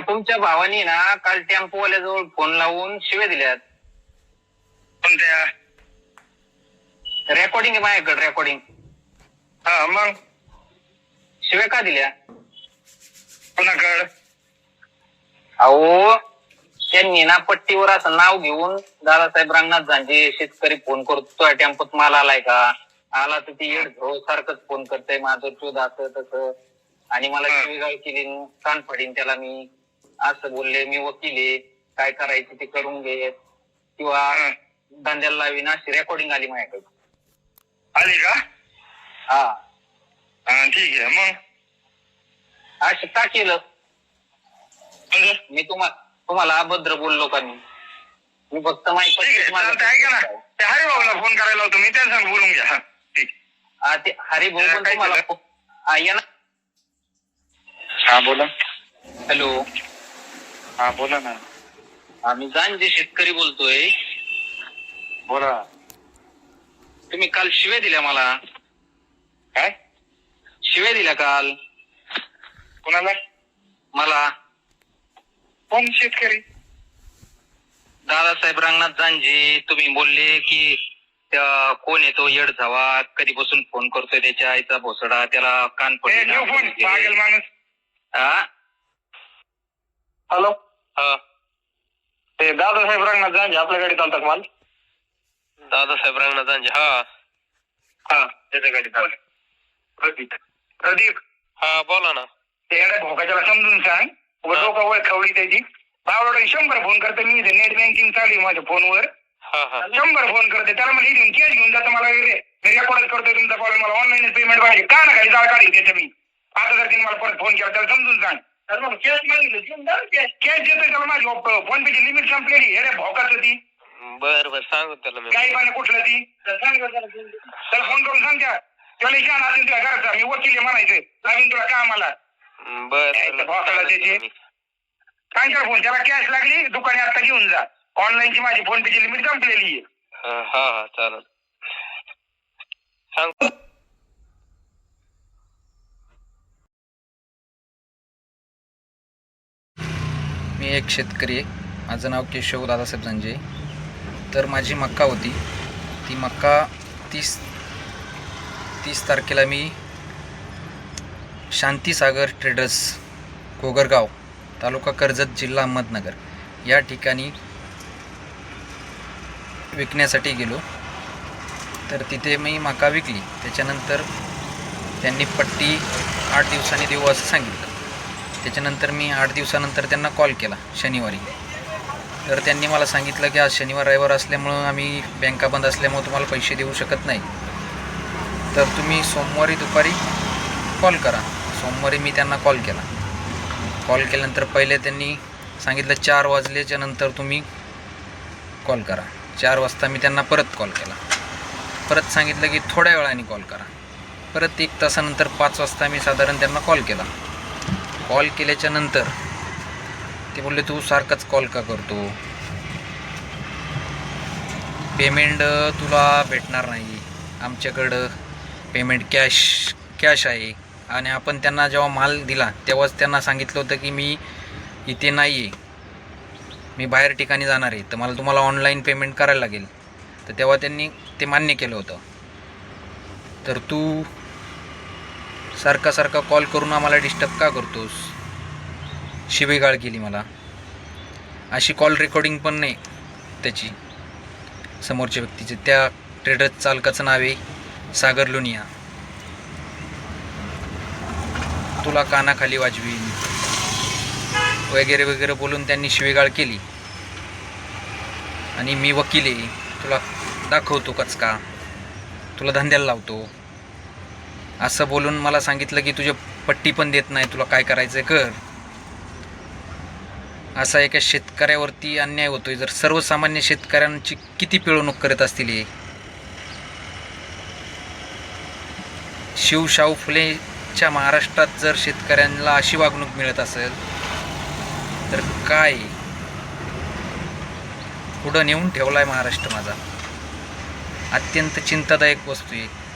तुमच्या भावानी ना काल टेम्पोवाल्याजवळ फोन लावून शिवे दिल्यात. कोणत्या? रेकॉर्डिंग आहे माझ्याकडे रेकॉर्डिंग हा मग? शिवे का दिल्या? कोणाकड? अहो त्यांनी ना पट्टीवर असं नाव घेऊन दादासाहेब रंगनाथ झांजे शेतकरी फोन करतो टेम्पोत माल आलाय का? आला तर ती येड झो सारखंच फोन करतय माझं शोध असं तसं. आणि मला. शिवीगाळ केली कान फाडीन त्याला मी. असं बोलले मी वकील आहे काय करायचं ते करून घे. किंवा. धंद्याला लावीन अशी रेकॉर्डिंग आली माझ्याकडे. आली का? हा. हा ठीक आहे. मग? असं का केलं? म्हणजे? मी तुम्हाला तुम्हाला अभद्र बोललो का मी? मी फक्त माहिती ठीक आहे ऐका ना. ते हरिभाऊला फोन करायला होतो. मी संग बोलून घ्या. हा ठीक. ते हरिभाऊ पण काय तुम्हाला केलं? फो- हा, या ना. हा बोला. हॅलो. हा बोला ना. आम्ही जे शेतकरी बोलतोय. बोला. तुम्ही काल शिव्या दिल्या मला. काय? शिव्या दिल्या काल. कोणाला? मला. कोण शेतकरी? दादासाहेब रंगनाथ जानजी तुम्ही बोलले की त्या कोण येतो? येड झावा कधीपासून फोन करतोय त्याच्या आईचा भोसडा. त्याला कान ए देव फोन पागल माणूस. हा हॅलो. ते दादासाहेब रंगनाथ जांजे आपल्या गाडी चालतात माल? दादासाहेब रंगनाथ जानजी हा. हा त्याच्या गाडी चालत प्रदीप. प्रदीप. हा बोला ना. ते येड्या भोकाच्याला समजून सांग. उगाच डोका वळ खवडी त्याची बावडा शंभर फोन करते मी इथे नेट बँकिंग चालू आहे माझ्या फोनवर. हा हा. शंभर फोन करते त्याला म्हणजे इथून कॅश घेऊन जातं मला रे रेकॉर्ड करतोय तुमचा कॉल मला ऑनलाईन पेमेंट पाहिजे. का ना काही जाळ काढी त्याच्या मी. आता जर तिने मला परत फोन केला त्याला समजून सांग. तर मग कॅश मागितलं. कॅश देतोय त्याला माझी फोन पेची लिमिट संपलेली. येड्या भोकाचं ती. बर बर सांगू त्याला मी. काही पाणी कुठलं ती? त्याला फोन करून सांग त्या. त्याला इशान असेल तुझ्या घराचा. मी वकील म्हणायचं लागेल तुला का मला बर भोकाला त्याची सांग त्याला फोन त्याला कॅश लागली दुकाने आता घेऊन जा. ऑनलाईनची माझी फोन पेची लिमिट संपलेली आहे. हा हा चालेल. सांग. एक शेतकरी आहे. माझं नाव केशव दादासाहेब संजय तर माझी मक्का होती. ती मक्का तीस तीस तारखेला मी शांतीसागर ट्रेडर्स कोगरगाव तालुका कर्जत जिल्हा अहमदनगर या ठिकाणी विकण्यासाठी गेलो. तर तिथे मी मका विकली. त्याच्यानंतर त्यांनी पट्टी आठ दिवसांनी देऊ असं सांगितलं. त्याच्यानंतर मी आठ दिवसानंतर त्यांना कॉल केला शनिवारी. तर त्यांनी मला सांगितलं की आज शनिवार रविवार असल्यामुळं आम्ही बँका बंद असल्यामुळं तुम्हाला पैसे देऊ शकत नाही. तर तुम्ही सोमवारी दुपारी कॉल करा. सोमवारी मी त्यांना कॉल केला. कॉल केल्यानंतर पहिले त्यांनी सांगितलं चार वाजल्याच्या नंतर तुम्ही कॉल करा. चार वाजता मी त्यांना परत कॉल केला. परत सांगितलं की थोड्या वेळाने कॉल करा. परत एक तासानंतर पाच वाजता मी साधारण त्यांना कॉल केला. कॉल केल्याच्यानंतर ते बोलले तू सारखाच कॉल का करतो? पेमेंट तुला भेटणार नाही. आमच्याकडं पेमेंट कॅश कॅश आहे. आणि आपण त्यांना जेव्हा माल दिला तेव्हाच त्यांना सांगितलं होतं की मी इथे नाही आहे मी बाहेर ठिकाणी जाणार आहे. तर मला तुम्हाला ऑनलाईन पेमेंट करायला लागेल. तर तेव्हा त्यांनी ते मान्य केलं होतं. तर तू सारखा सारखा कॉल करून आम्हाला डिस्टर्ब का करतोस? शिवेगाळ केली मला. अशी कॉल रेकॉर्डिंग पण नाही त्याची. समोरच्या व्यक्तीचे. त्या ट्रेडर चालकाचं नाव आहे सागर लोनिया. तुला कानाखाली वाजवीन वगैरे वगैरे बोलून त्यांनी शिवेगाळ केली. आणि मी वकील आहे. तुला दाखवतो कचका. तुला धंद्याला लावतो. असं बोलून मला सांगितलं की तुझे पट्टी पण देत नाही तुला काय करायचं कर. असा एका शेतकऱ्यावरती अन्याय होतोय. जर सर्वसामान्य शेतकऱ्यांची किती पिळवणूक करत असतील हे? शिवशाहू फुलेच्या महाराष्ट्रात जर शेतकऱ्यांना अशी वागणूक मिळत असेल तर काय? पुढं नेऊन ठेवला आहे महाराष्ट्र माझा. अत्यंत चिंतादायक वस्तू आहे.